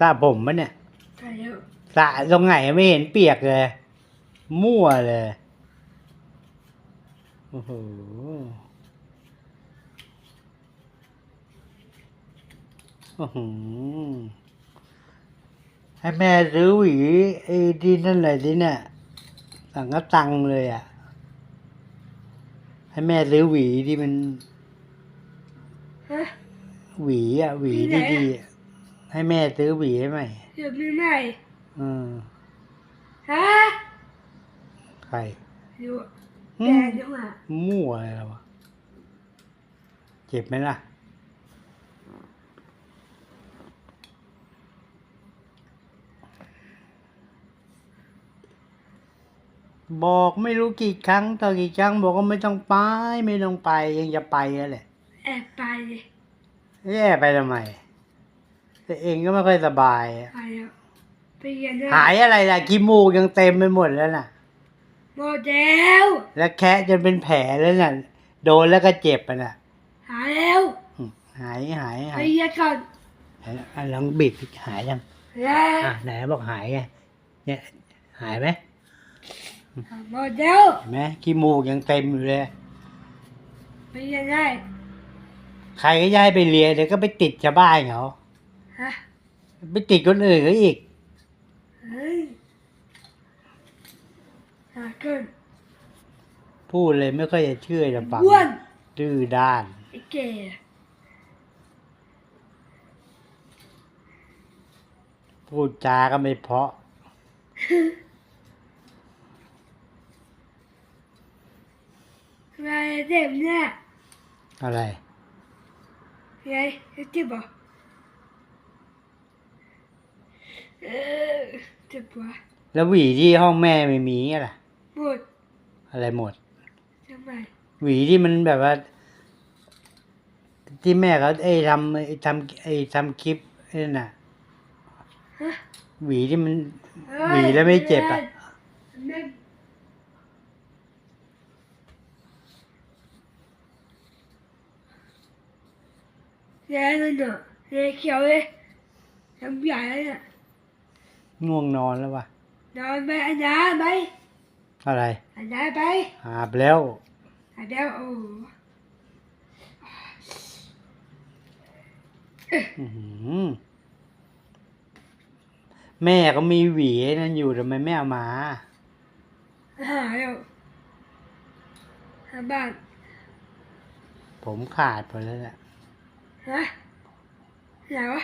ตาผมปะเนี่ยใช่แล้วสระตรงไหนไม่เห็นเปียกเลย มั่วเลย โอ้โห โอ้โห ให้แม่ซื้อหวีไอ้ที่นั่นเลยสิเนี่ยสั่งก็ตังเลยอะ ให้แม่ซื้อหวีที่มัน ฮะ หวีอะ หวีที่ที่ไหนอะดีอะ ให้แม่ซื้อหวีให้ใหม่เดี๋ยวมีไหมอืมฮะใครอยู่อืแกมจังหวะมั่วอะไรวะเจ็บไหมล่ะ บอกไม่รู้กี่ครั้งต่อกี่ครั้งบอกว่าไม่ต้องไป ไม่ต้องไปยังจะไปอะแหละแอบไปเลยแย่ไปทำไม แต่เองก็ไม่ค่อยสบายอะไปแล้วไปเรียนได้หายอะไรล่ะขี้มูกยังเต็มไปหมดแล้วน่ะ หมดแล้วแล้วแคะจนเป็นแผลแล้วน่ะ โดนแล้วก็เจ็บอะน่ะหายแล้วอืมหายหายไปหายเรียนก่อนอะลองบีบหายยังแล้วอะไหนบอกหายไงเนี่ยหายไหมหมดแล้วเห็นไหมขี้มูกยังเต็มอยู่เลย ไปเรียนได้ ใครก็ย้ายไปเรียนเดี๋ยวก็ไปติดชาวบ้านเขา ฮะไปติดคนอื่นเขาอีก เฮ้ยหาเกินพูดเลยไม่ค่อยจะเชื่อจะฟังอ้วนดื้อด้าน ไอ้แก่พูดจาก็ไม่เพราะอะไรเจ็บเนี่ยอะไรไงเจ็บเหรอ เออเจ็บวะแล้วหวีที่ห้องแม่ไม่มีไงล่ะหมดอะไรหมด ทำไมหวีที่มันแบบว่า ที่แม่เขาไอ้ทำไอ้ทำไอ้ทำคลิปนั่นน่ะ ฮะหวีที่มัน เอ้ยหวีแล้วไม่เจ็บอะนั่นแย่เลยเนอะแย่เขียวเลยทำใหญ่เลยเนี่ย ง่วงนอนแล้ววะนอนไปอันน้ำไปอะไรอันน้ำไปอาบแล้วอันเดียวโอ้อื้อหือแม่ก็มีหวีนั่นอยู่ทำไมไม่เอามาหาแล้วหาบ้านผมขาดไปแล้วแหละฮะไหนวะ